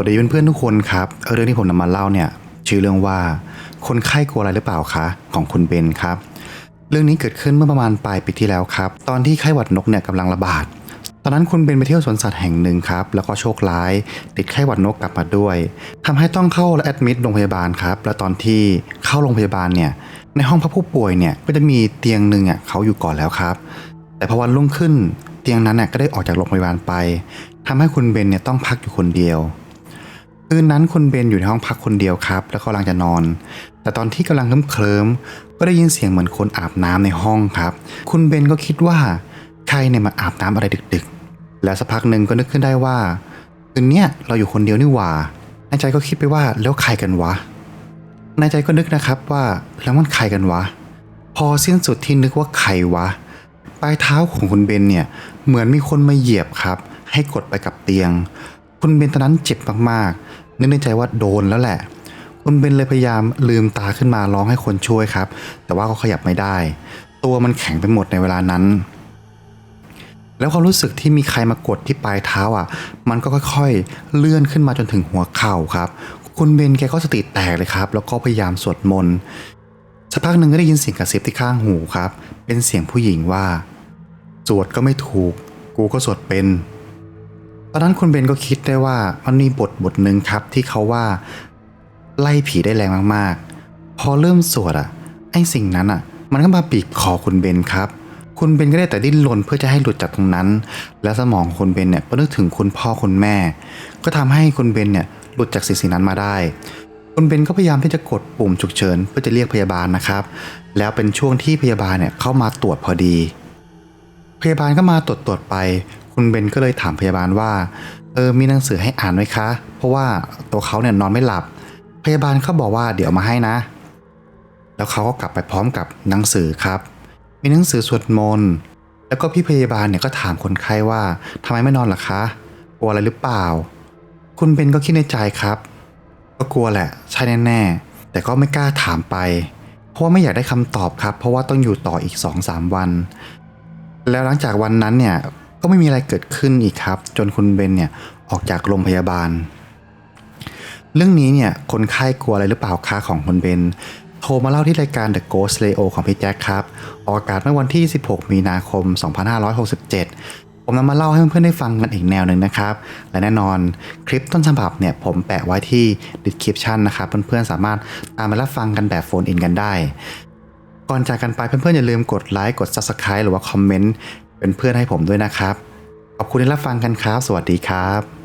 สวัสดีเพื่อนๆทุกคนครับ เรื่องที่ผมนำมาเล่าเนี่ยชื่อเรื่องว่า คนไข้กลัวอะไรหรือเปล่าคะของคุณเบนครับ เรื่องนี้เกิดขึ้นเมื่อประมาณปลายปีที่แล้วครับ ตอนที่ไข้หวัดนกเนี่ยกำลังระบาด ตอนนั้นคุณเบนไปเที่ยวสวนสัตว์แห่งหนึ่งครับ แล้วก็โชคร้าย ติดไข้หวัดนกกลับมาด้วยทำให้ต้องเข้าและแอดมิดโรงพยาบาลครับ และตอนที่เข้าโรงพยาบาลเนี่ยในห้องพักผู้ป่วยเนี่ยก็จะมีเตียงหนึ่งอะเขาอยู่ก่อนแล้วครับ แต่พอวันรุ่งขึ้น เตียงนั้นน่ะก็ได้ออกจากโรงพยาบาลไปทำให้คุณเบนเนี่ยต้องพักอยู่คนเดียว คืนนั้นคุณเบนอยู่ในห้องพักคนเดียวครับ แล้วก็กำลังจะนอน แต่ตอนที่กำลังเคลิ้มๆก็ได้ยินเสียงเหมือนคนอาบน้ำในห้องครับ คุณเบนก็คิดว่าใครเนี่ยมาอาบน้ำอะไรดึก ๆ แล้วสักพักหนึ่งก็นึกขึ้นได้ว่าคืนเนี้ยเราอยู่คนเดียวนี่หว่าในใจก็คิดไปว่าแล้วใครกันวะ ในใจก็นึกนะครับว่าแล้วมันใครกันวะ พอสิ้นสุดที่นึกว่าใครวะ ปลายเท้าของคุณเบนเนี่ยเหมือนมีคนมาเหยียบครับ ให้กดไปกับเตียง คุณเบนตอนนั้นเจ็บมากๆนึกในใจว่าโดนแล้วแหละ คุณเบนเลยพยายามลืมตาขึ้นมาร้องให้คนช่วยครับ แต่ว่าก็ขยับไม่ได้ ตัวมันแข็งไปหมดในเวลานั้น แล้วความรู้สึกที่มีใครมากดที่ปลายเท้าอะ มันก็ค่อยๆ เลื่อนขึ้นมาจนถึงหัวเข่าครับ คุณเบนแกก็สติแตกเลยครับ แล้วก็พยายามสวดมนต์สักพักหนึ่งก็ได้ยินเสียงกระซิบที่ข้างหูครับ เป็นเสียงผู้หญิงว่า สวดก็ไม่ถูก กูก็สวดเป็น ตอนนั้นคุณเบนก็คิดได้ว่ามันมีบทบทหนึ่งครับที่เขาว่า ไล่ผีได้แรงมากๆ พอเริ่มสวดอะไอ้สิ่งนั้นอะ มันก็มาบีบคอคุณเบนครับ คุณเบนก็ได้แต่ดิ้นรนเพื่อจะให้หลุดจากตรงนั้น และสมองคุณเบนเนี่ยก็นึกถึงคุณพ่อคุณแม่ ก็ทำให้คุณเบนเนี่ยหลุดจากสิ่งสิ่งนั้นมาได้คุณเบนก็พยายามที่จะกดปุ่มฉุกเฉินเพื่อจะเรียกพยาบาลนะครับ แล้วเป็นช่วงที่พยาบาลเนี่ยเข้ามาตรวจพอดี พยาบาลก็มาตรวจตรวจไป คุณเบนก็เลยถามพยาบาลว่า เออมีหนังสือให้อ่านไหมคะ เพราะว่าตัวเขาเนี่ยนอนไม่หลับ พยาบาลเขาบอกว่าเดี๋ยวมาให้นะ แล้วเขาก็กลับไปพร้อมกับหนังสือครับ มีหนังสือสวดมนต์แล้วก็พี่พยาบาลเนี่ยก็ถามคนไข้ว่าทำไมไม่นอนล่ะคะกลัวอะไรหรือเปล่า คุณเบนก็คิดในใจครับ ก็กลัวแหละ ใช่แน่ๆแต่ก็ไม่กล้าถามไป เพราะว่าไม่อยากได้คำตอบครับ เพราะว่าต้องอยู่ต่ออีก 2-3 วัน แล้วหลังจากวันนั้นเนี่ย ก็ไม่มีอะไรเกิดขึ้นอีกครับ จนคุณเบนเนี่ยออกจากโรงพยาบาล เรื่องนี้เนี่ยคนไข้กลัวอะไรหรือเปล่าคะของคุณเบนโทรมาเล่าที่รายการ The Ghost Leo ของพี่แจ็คครับ ออกอากาศเมื่อวันที่ 16 มีนาคม 2567 ผมนำมาเล่าให้เพื่อนๆได้ฟังกันอีกแนวหนึ่งนะครับ และแน่นอนคลิปต้นฉบับเนี่ยผมแปะไว้ที่ description นะครับ เพื่อนๆสามารถตามไปรับฟังกันแบบโฟนอินกันได้ ก่อนจากกันไปเพื่อนๆอย่าลืมกดไลค์กด Subscribe หรือว่าคอมเมนต์ เป็นเพื่อนให้ผมด้วยนะครับ ขอบคุณที่รับฟังกันครับ สวัสดีครับ